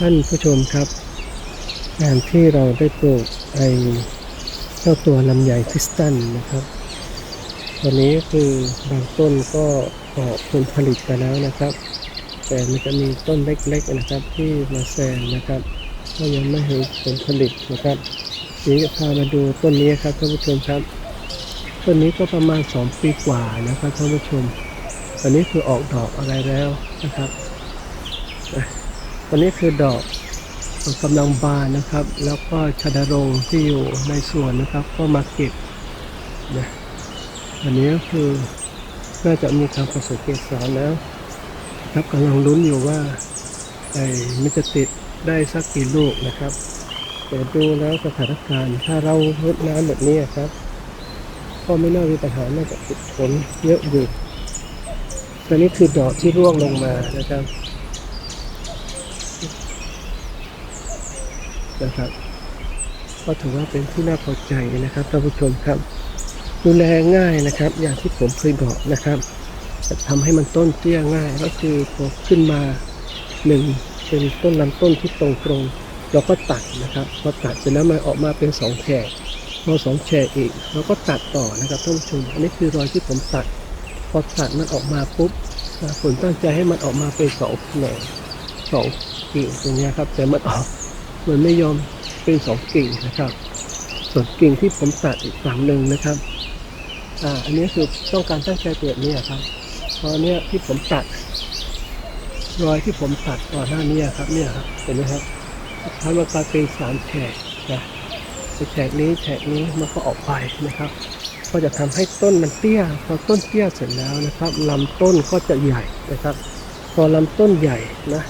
ท่านผู้ชมครับ งานที่เราได้ปลูกไอเจ้าตัวลำไยคริสตัลนะครับตัวนี้คือบางต้นก็ออกผลผลิตไปแล้วนะครับ แต่มันจะมีต้นเล็กๆนะครับที่มาแซงนะครับก็ยังไม่เห็นผลผลิตนะครับนี้จะพามาดูต้นนี้ครับท่านผู้ชมครับต้นนี้ก็ประมาณ 2 ปีกว่านะครับท่านผู้ชมตอนนี้คือออกดอกอะไรแล้วนะครับ ตอนนี้คือดอกกำลังบานนะครับ แล้วก็ชาดารงที่อยู่ในสวนนะครับ ก็มาเก็บนะอันนี้ก็คือน่าจะมีการผสมเกสรแล้วครับกำลังลุ้นอยู่ว่าไอ้มันจะติดได้สักกี่ลูกนะครับ แต่ดูแล้วสถานการณ์ถ้าเรารดน้ำแบบนี้ครับ ก็ไม่น่ามีปัญหาน่าจะติดผลเยอะอยู่ตอนนี้คือดอกที่ร่วงลงมานะครับ นะครับ ก็ถือว่าเป็นที่น่าพอใจนะครับท่านผู้ชมครับ ดูแลง่ายนะครับ อย่างที่ผมเคยบอกนะครับ จะทำให้มันต้นเตี้ยง่าย ก็คือพอขึ้นมาหนึ่งเป็นต้นลำต้นที่ตรงตรงเราก็ตัดนะครับพอตัดเสร็จแล้วมันออกมาเป็นสองแฉกพอสองแฉกอีกเราก็ตัดต่อนะครับท่านผู้ชม อันนี้คือรอยที่ผมตัด พอตัดมันออกมาปุ๊บผมตั้งใจให้มันออกมาเป็นสองแหนงสองกิ่งตรงนี้ครับ แต่มันออก มันไม่ยอมเป็นสองกิ่งนะครับ ส่วนกิ่งที่ผมตัดอีกฝั่งหนึ่งนะครับอ่าอันนี้คือต้องการตั้งใจเปลี่ยนเนี่ยครับเพราะเนี้ยที่ผมตัด รอยที่ผมตัดก่อนหน้านี้ครับ เนี่ยครับเห็นไหมครับทำมากลายเป็นสามแฉกนะแฉกนี้แฉกนี้มันก็ออกไปนะครับ ก็จะทำให้ต้นมันเตี้ยพอต้นเตี้ยเสร็จแล้วนะครับลำต้นก็จะใหญ่นะครับ พอลำต้นใหญ่นะ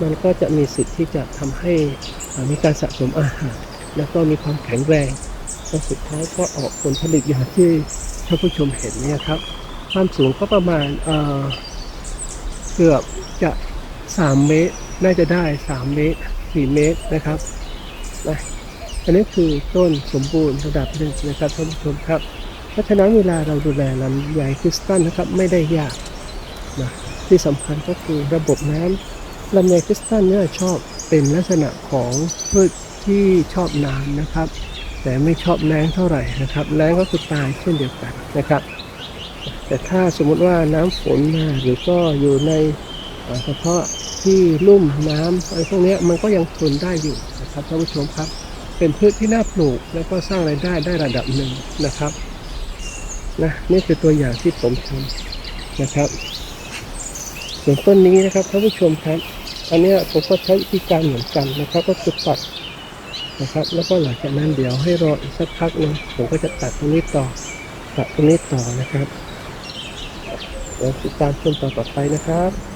มันก็จะมีสิทธิ์ที่จะทำให้มีการสะสมอาหาร แล้วก็มีความแข็งแรงแล้วสุดท้ายก็ออกผลผลิตอย่างที่ท่านผู้ชมเห็นเนี่ยครับ ความสูงก็ประมาณเอ่อเกือบจะ 3 เมตร น่าจะได้ 3 เมตร 4 เมตรนะครับนะอันนี้คือต้นสมบูรณ์ระดับหนึ่งนะครับท่านผู้ชมครับ เพราะฉะนั้นเวลาเราดูแลลำไยคริสตัลนะครับไม่ได้ยากนะที่สำคัญก็คือระบบน้ำ ลำไยคริสตัลเนี่ยชอบเป็นลักษณะของพืชที่ชอบน้ำนะครับ แต่ไม่ชอบแรงเท่าไหร่นะครับแรงก็คือตายเช่นเดียวกันนะครับ แต่ถ้าสมมุติว่าน้ำฝนมาหรือก็อยู่ในเอ่อเฉพาะที่ลุ่มน้ำอะไรพวกนี้มันก็ยังทนได้อยู่นะครับท่านผู้ชมครับ เป็นพืชที่น่าปลูกแล้วก็สร้างรายได้ได้ระดับหนึ่งนะครับนะนี่คือตัวอย่างที่ผมทำนะครับ ส่วนต้นนี้นะครับท่านผู้ชมครับ อันนี้ผมก็ใช้วิธีการเหมือนกันนะครับ ก็คือตัดนะครับ แล้วก็หลังจากนั้นเดี๋ยวให้รออีกสักพักหนึงผมก็จะตัดตรงนี้ต่อ ตัดตรงนี้ต่อนะครับเดี๋ยวติดตามชมต่อต่อไปนะครับ